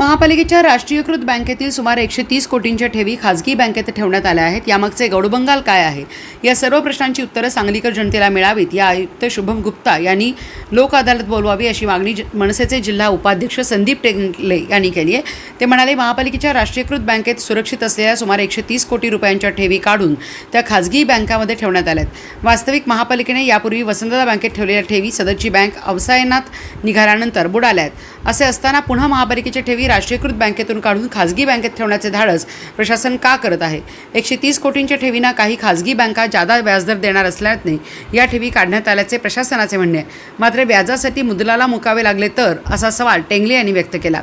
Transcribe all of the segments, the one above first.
महापालिकेच्या राष्ट्रीयकृत बँकेतील सुमारे एकशे तीस कोटींच्या ठेवी खाजगी बँकेत ठेवण्यात आल्या आहेत. यामागचे गौडबंगाल काय आहे? या सर्व प्रश्नांची उत्तरं सांगलीकर जनतेला मिळावीत. या आयुक्त शुभम गुप्ता यांनी लोक अदालत बोलवावी अशी मागणी ज- मनसेचे जिल्हा उपाध्यक्ष संदीप टेंगले यांनी केली आहे. ते म्हणाले महापालिकेच्या राष्ट्रीयकृत बँकेत सुरक्षित असलेल्या सुमारे एकशे तीस कोटी रुपयांच्या ठेवी काढून त्या खाजगी बँकामध्ये ठेवण्यात आल्या आहेत. वास्तविक महापालिकेने यापूर्वी वसंतदा बँकेत ठेवलेल्या ठेवी सदरची बँक अवसायनात निघाल्यानंतर बुडाल्या आहेत. असे असताना पुन्हा महापालिकेच्या ठेवी राष्ट्रीयकृत बँकेतून काढून खाजगी बँकेत ठेवण्याचे धाडस प्रशासन का करत आहे? एकशे तीस कोटींच्या ठेवींना काही खाजगी बँका जादा व्याजदर देणार असल्याने या ठेवी काढण्यात आल्याचे प्रशासनाचे म्हणणे. आहे मात्र व्याजासाठी मुदलाला मुकावे लागले तर असा सवाल टेंगले यांनी व्यक्त केला.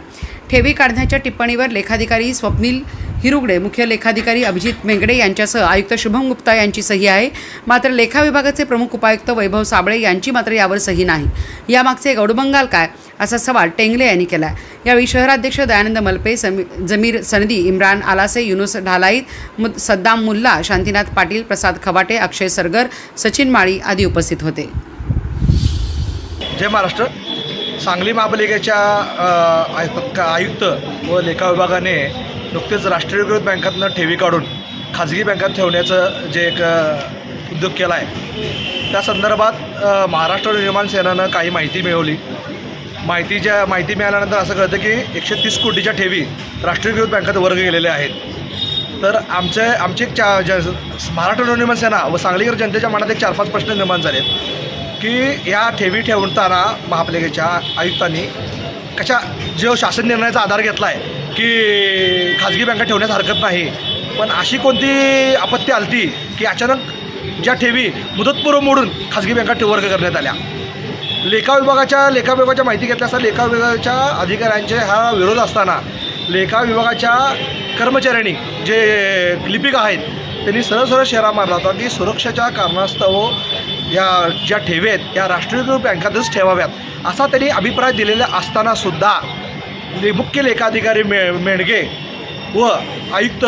ठेवी काढण्याच्या टिप्पणीवर लेखाधिकारी स्वप्नील हिरुगडे मुख्य लेखाधिकारी अभिजित मेंगडे यांच्यासह आयुक्त शुभम गुप्ता यांची सही आहे. मात्र लेखा विभागाचे प्रमुख उपायुक्त वैभव साबळे यांची मात्र यावर सही नाही. यामागचे गौडबंगाल काय? असा सवाल टेंगले यांनी केला यावेळी शहराध्यक्ष दयानंद मलपे समी जमीर सनदी इम्रान आलासे युनुस ढालाईत मुद सद्दाम मुल्ला शांतीनाथ पाटील प्रसाद खवाटे अक्षय सरगर सचिन माळी आदी उपस्थित होते. जय महाराष्ट्र. सांगली महापालिकेच्या आयुक्त आयुक्त व लेखा विभागाने नुकतेच राष्ट्रीयकृत बँकातनं ठेवी काढून खाजगी बँकात ठेवण्याचं जे एक उद्योग केला आहे त्या संदर्भात महाराष्ट्र निर्माण सेनानं काही माहिती मिळवली. माहितीच्या माहिती मिळाल्यानंतर असं कळतं की एकशे तीस कोटीच्या ठेवी राष्ट्रीयकृत बँकात वर्ग गेलेल्या आहेत. तर आमचे आमचे एक चा महाराष्ट्र नवनिर्माण सेना व सांगलीकर जनतेच्या मनात एक चार पाच प्रश्न निर्माण झाले आहेत की या ठेवी ठेवताना महापालिकेच्या आयुक्तांनी कशा जो शासन निर्णयाचा आधार घेतला आहे की खाजगी बँका ठेवण्यास हरकत नाही पण अशी कोणती आपत्ती आलती की अचानक ज्या ठेवी मुदतपूर्व मोडून खाजगी बँका ठेव वर्ग करण्यात आल्या? लेखा विभागाच्या लेखा विभागाच्या माहिती घेतल्या असता लेखा विभागाच्या अधिकाऱ्यांचे हा विरोध असताना लेखा विभागाच्या कर्मचाऱ्यांनी जे लिपिक आहेत त्यांनी सरळ सरळ शेरा मारला होता की सुरक्षेच्या कारणास्तव या ज्या ठेवी आहेत या राष्ट्रीयकृत बँकातच ठेवाव्यात. असा त्यांनी अभिप्राय दिलेला असतानासुद्धा ले मुख्य लेखाधिकारी मे मेंडगे व आयुक्त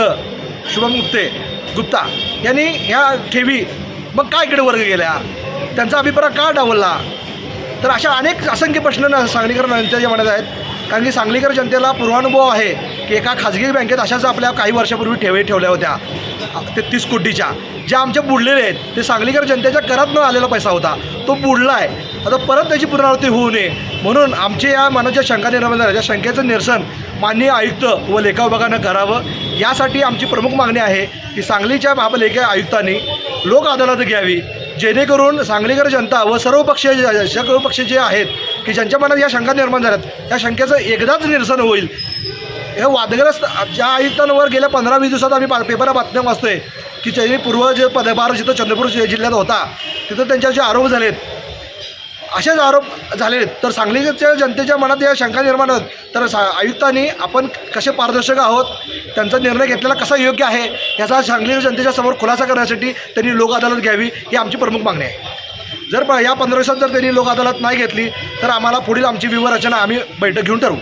शुभम गुप्ते गुप्ता यांनी ह्या ठेवी मग काय इकडे वर्ग गेल्या त्यांचा अभिप्राय का डावलला? तर अशा अनेक असंख्य प्रश्न सांगलीकर जनतेच्या मनात आहेत. कारण की सांगलीकर जनतेला पूर्वानुभव आहे. की एका खाजगी बँकेत अशाच आपल्या काही वर्षापूर्वी ठेवी ठेवल्या होत्या. तेहतीस कोटीच्या. ज्या आमच्या बुडलेले आहेत. ते सांगलीकर जनतेच्या करात न आलेला पैसा होता. तो बुडला आहे आता परत त्याची पुनरावृत्ती होऊ नये. म्हणून आमच्या या मनाच्या शंका निर्माण झाल्या. त्या शंकेचं निरसन माननीय आयुक्त व लेखा विभागानं करावं यासाठी आमची प्रमुख मागणी आहे की सांगलीच्या महापालिका आयुक्तांनी लोक अदालत घ्यावी. जेणेकरून सांगलीकर जनता व सर्व पक्ष सर्व पक्ष जे आहेत की ज्यांच्या मनात या शंका निर्माण झाल्यात या शंकेचं एकदाच निरसन होईल. हे वादग्रस्त ज्या आयुक्तांवर गेल्या पंधरा वीस दिवसात आम्ही पा पेपरात बातम्या वाचतोय की त्यांनी पूर्व जे पदभार जिथं चंद्रपूर जिल्ह्यात होता तिथं त्यांच्या जे आरोप झालेत असेच आरोप झालेत तर सांगलीच्या जनतेच्या मनात या शंका निर्माण होत. तर सा आयुक्तांनी आपण कसे पारदर्शक आहोत? त्यांचा निर्णय घेतलेला कसा योग्य आहे? याचा सांगली जनतेच्या समोर खुलासा करण्यासाठी त्यांनी लोक अदालत घ्यावी ही आमची प्रमुख मागणी आहे. जर प या पंधरा दिवसात जर त्यांनी लोक अदालत नाही घेतली तर आम्हाला पुढील आमची विवरचना आम्ही बैठक घेऊन ठरवू.